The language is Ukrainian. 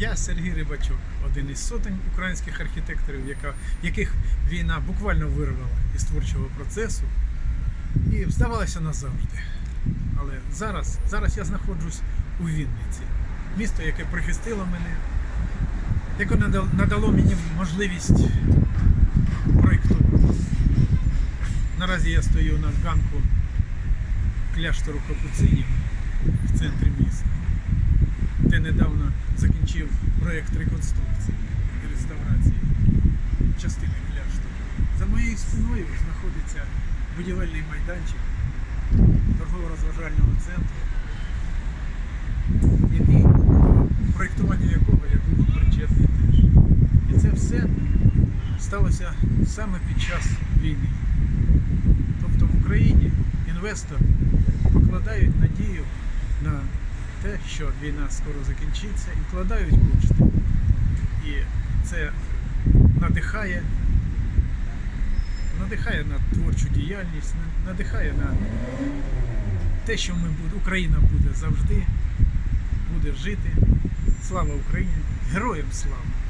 Я Сергій Рибачок, один із сотень українських архітекторів, яка, яких війна буквально вирвала із творчого процесу і здавалося назавжди. Але зараз, зараз я знаходжусь у Вінниці, місто, яке прихистило мене, яке надало мені можливість проєктувати. Наразі я стою на ганку кляштору Капуцинів де недавно закінчив проєкт реконструкції і реставрації частини кляштуру. За моєю спиною знаходиться будівельний майданчик торгово-розважального центру, який, проєктування якого я був причетний теж. І це все сталося саме під час війни. Тобто в Україні інвестори покладають надію що війна скоро закінчиться, і вкладають кошти. І це надихає, надихає на творчу діяльність, надихає на те, що ми буде, Україна буде завжди, буде жити. Слава Україні! Героям слава!